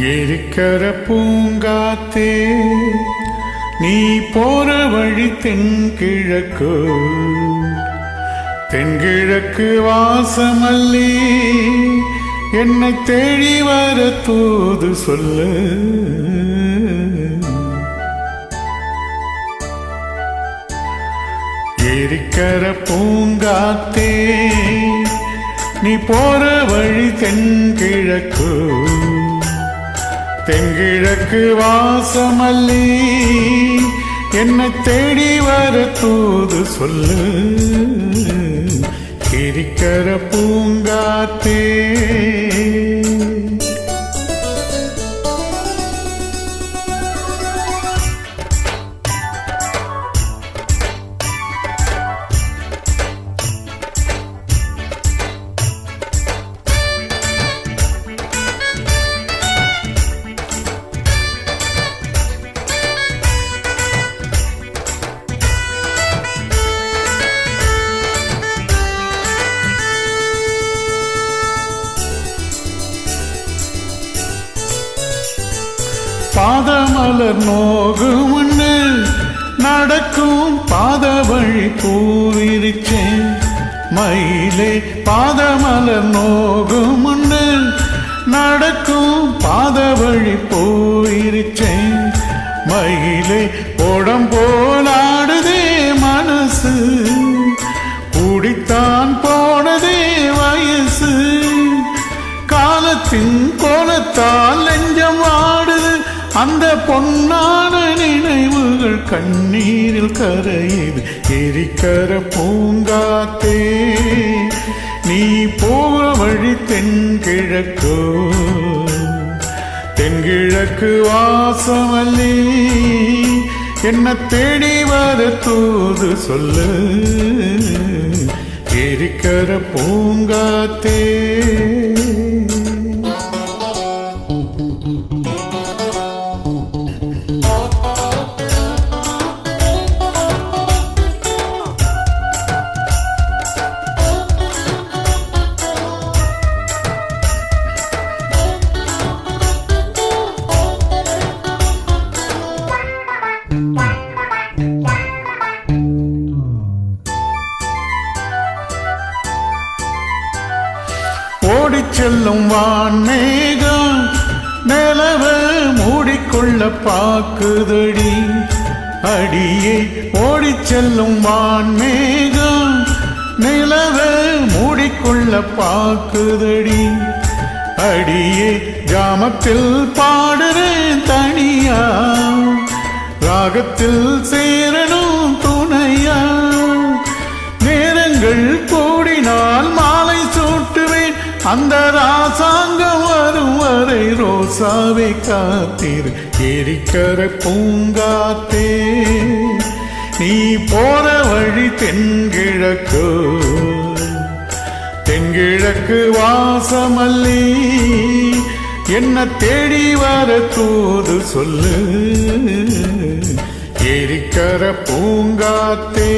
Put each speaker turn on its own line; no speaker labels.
எரிக்கர பூங்காத்தே நீ போற வழி தென்கிழக்கு. தென்கிழக்கு வாசமல்லி என்னை தேடி வர தூது சொல்லு. எரிக்கர பூங்காத்தே நீ போற வழி தென்கிழக்கு. தென்கிழக்கு வாசமல்லி. என்னை தேடி வர தூது சொல்லு. எரிக்கர பூங்காத்தே. பாதமலர் நோகுமுன்னு நடக்கும் பாத வழி பூவிருச்சேன். மயிலே பாதமலர் நோகுமுன்னு நடக்கும் பாத வழி பூவிரிச்சேன். மயிலே போடம் போலாடுதே மனசு குடித்தான் போனதே வயசு. காலத்தின் கோலத்தால் நெஞ்சம் வாடுது அந்த பொன்னான நினைவுகள் கண்ணீரில் கரையுது. எரிக்கர பூங்காத்தே நீ போக வழி தென்கிழக்கோ. தென்கிழக்கு வாசமல்லி என்ன தேடி வர தூது சொல்லு. எரிக்கர பூங்காத்தே. ஓடிச் செல்லும் வான்மேகம் நிலவ மூடிக்கொள்ள பாக்குதடி அடியே ஓடிச் செல்லும் வான்மேகம் நிலவ மூடிக்கொள்ள பாக்குதடி அடியே ஜாமத்தில் பாடுறேன் தனியா. ராகத்தில் சேரணும் அந்த ராசாங்கம் வரும் வரை ரோசாவை காத்தீர். எரிக்கர பூங்காத்தே நீ போற வழி தென்கிழக்கு. தென்கிழக்கு வாசமல்லி என்ன தேடி வர தூது சொல்லு. எரிக்கர பூங்காத்தே.